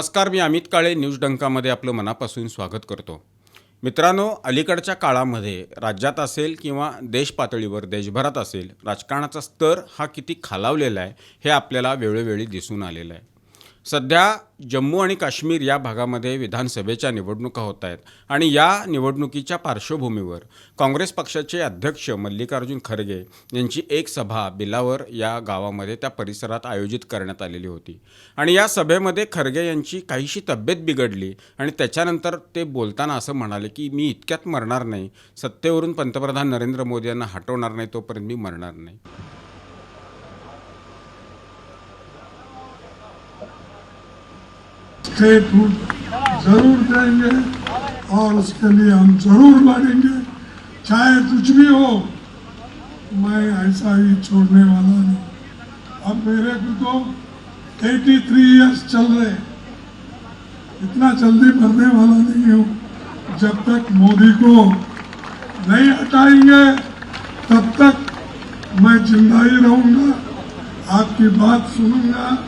नमस्कार मी अमित काळे न्यूज डंकामध्ये आपलं मनापासून स्वागत करतो. मित्रांनो अलीकडच्या काळामध्ये राज्यात असेल किंवा देश पातळीवर देशभरात असेल राजकारणाचा स्तर हा किती खालावलेला आहे हे आपल्याला वेळोवेळी दिसून आलेलं आहे. सध्या जम्मू आणि काश्मीर या भागामध्ये विधानसभेच्या निवडणुका होत आहेत आणि या निवडणुकीच्या पार्श्वभूमीवर काँग्रेस पक्षाचे अध्यक्ष मल्लिकार्जुन खरगे यांची एक सभा बिलावर या गावामध्ये त्या परिसरात आयोजित करण्यात आलेली होती. आणि या सभेमध्ये खरगे यांची काहीशी तब्येत बिघडली आणि त्याच्यानंतर ते बोलताना असं म्हणाले की मी इतक्यात मरणार नाही. सत्तेवरून पंतप्रधान नरेंद्र मोदी यांना हटवणार नाही तोपर्यंत मी मरणार नाही. स्टेट ज़रूर देंगे और उसके लिए हम ज़रूर लड़ेंगे। चाहे कुछ भी हो, मैं ऐसा ही छोड़ने वाला नहीं। अब मेरे को तो 83 इयर्स चल रहे इतना जल्दी मरने वाला नहीं हूँ। जब तक मोदी को नहीं हटाएँगे, तब तक मैं ज़िंदा ही रहूँगा। आपकी बात सुनूँगा।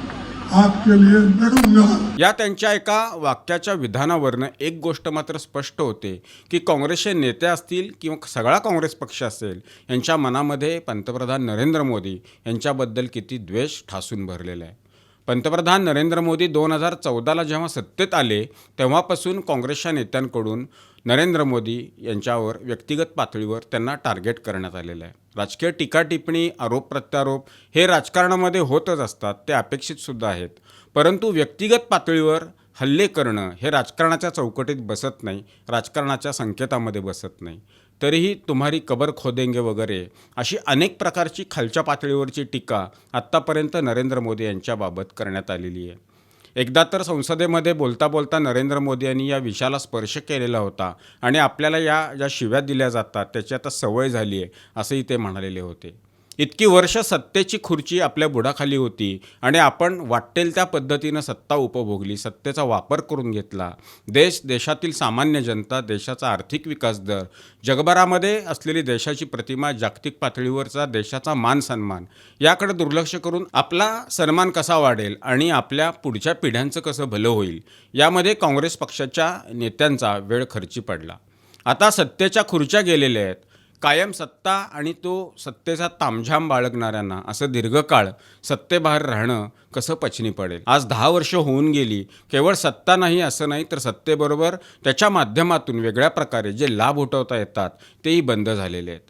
आपके लिए लड़ूंगा। या त्यांच्या एका वाक्याच्या विधानावरनं एक गोष्ट मात्र स्पष्ट होते की काँग्रेसचे नेते असतील किंवा सगळा काँग्रेस पक्ष असेल यांच्या मनामध्ये पंतप्रधान नरेंद्र मोदी यांच्याबद्दल किती द्वेष ठासून भरलेला आहे. पंतप्रधान नरेंद्र मोदी दोन हजार चौदाला जेव्हा सत्तेत आले तेव्हापासून काँग्रेसच्या नेत्यांकडून नरेंद्र मोदी यांच्यावर व्यक्तिगत पातळीवर त्यांना टार्गेट करण्यात आलेलं आहे. राजकीय टीका टिप्पणी आरोप प्रत्यारोप हे राजकारणामध्ये होतच असतात ते अपेक्षितसुद्धा आहेत. परंतु व्यक्तिगत पातळीवर हल्ले करणं हे राजकारणाच्या चौकटीत बसत नाही राजकारणाच्या संकेतामध्ये बसत नाही. तरीही तुम्हारी कबर खोदेंगे वगैरे अशी अनेक प्रकारची खालच्या पातळीवरची टीका आत्तापर्यंत नरेंद्र मोदी यांच्याबाबत करण्यात आलेली आहे. एकदा तर संसदेमध्ये बोलता बोलता नरेंद्र मोदी यांनी या विषयाला स्पर्श केलेला होता आणि आपल्याला या ज्या शिव्या दिल्या जातात त्याची आता सवय झाली आहे असंही ते म्हणालेले होते. इतकी वर्ष सत्तेची खुर्ची आपल्या बुडाखाली होती आणि आपण वाटेल त्या पद्धतीनं सत्ता उपभोगली सत्तेचा वापर करून घेतला. देश देशातील सामान्य जनता देशाचा आर्थिक विकास दर जगभरामध्ये असलेली देशाची प्रतिमा जागतिक पातळीवरचा देशाचा मान सन्मान याकडे दुर्लक्ष करून आपला सन्मान कसा वाढेल आणि आपल्या पुढच्या पिढ्यांचं कसं भलं होईल यामध्ये काँग्रेस पक्षाच्या नेत्यांचा वेळ खर्ची पडला. आता सत्तेच्या खुर्च्या गेलेल्या आहेत. कायम सत्ता आणि तो सत्तेचा तामझाम बाळगणाऱ्यांना असं दीर्घकाळ सत्तेबाहेर राहणं कसं पचनी पडेल? आज दहा वर्ष होऊन गेली केवळ सत्ता नाही असं नाही तर सत्तेबरोबर त्याच्या माध्यमातून वेगळ्या प्रकारे जे लाभ उठवता येतात तेही बंद झालेले आहेत.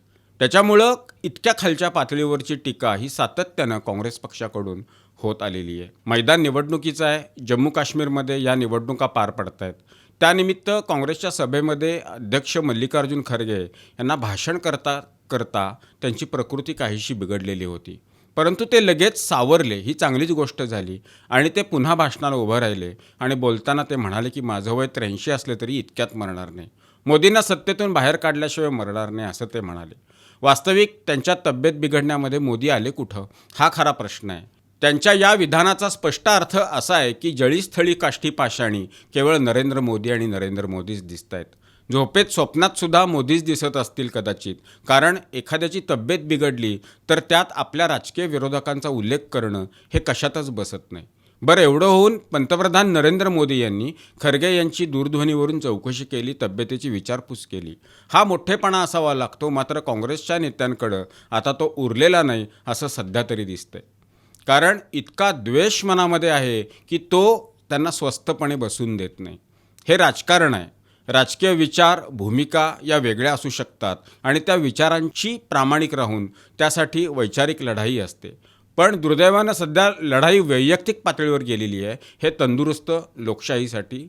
त्याच्यामुळं इतक्या खालच्या पातळीवरची टीका ही सातत्यानं काँग्रेस पक्षाकडून होत आलेली आहे. मैदान निवडणुकीचं आहे जम्मू काश्मीरमध्ये या निवडणुका पार पडत आहेत त्यानिमित्त काँग्रेसच्या सभेमध्ये अध्यक्ष मल्लिकार्जुन खरगे यांना भाषण करता करता त्यांची प्रकृती काहीशी बिघडलेली होती. परंतु ते लगेच सावरले ही चांगलीच गोष्ट झाली आणि ते पुन्हा भाषणाला उभं राहिले आणि बोलताना ते म्हणाले की माझं वय त्र्याऐंशी असले तरी इतक्यात मरणार नाही. मोदींना सत्तेतून बाहेर काढल्याशिवाय मरणार नाही असं ते म्हणाले. वास्तविक त्यांच्या तब्येत बिघडण्यामध्ये मोदी आले कुठं? हा खरा प्रश्न आहे. त्यांच्या या विधानाचा स्पष्ट अर्थ असा आहे की जळीस्थळी काष्टी पाषाणी केवळ नरेंद्र मोदी आणि नरेंद्र मोदीच दिसत आहेत झोपेत स्वप्नात सुद्धा मोदीच दिसत असतील कदाचित. कारण एखाद्याची तब्येत बिघडली तर त्यात आपल्या राजकीय विरोधकांचा उल्लेख करणं हे कशातच बसत नाही. बरं एवढं होऊन पंतप्रधान नरेंद्र मोदी यांनी खरगे यांची दूरध्वनीवरून चौकशी केली तब्येतीची विचारपूस केली. हा मोठेपणा असावा लागतो मात्र काँग्रेसच्या नेत्यांकडं आता तो उरलेला नाही असं सध्या तरी दिसतंय. कारण इतका द्वेष मनामध्ये आहे की तो त्यांना स्वस्तपणे बसून देत नाही. हे राजकारण आहे. राजकीय विचार भूमिका या वेगळ्या असू शकतात आणि त्या विचारांची प्रामाणिक राहून त्यासाठी वैचारिक लढाई असते. पण दुर्दैवानं सध्या लढाई वैयक्तिक पातळीवर गेलेली आहे. हे तंदुरुस्त लोकशाहीसाठी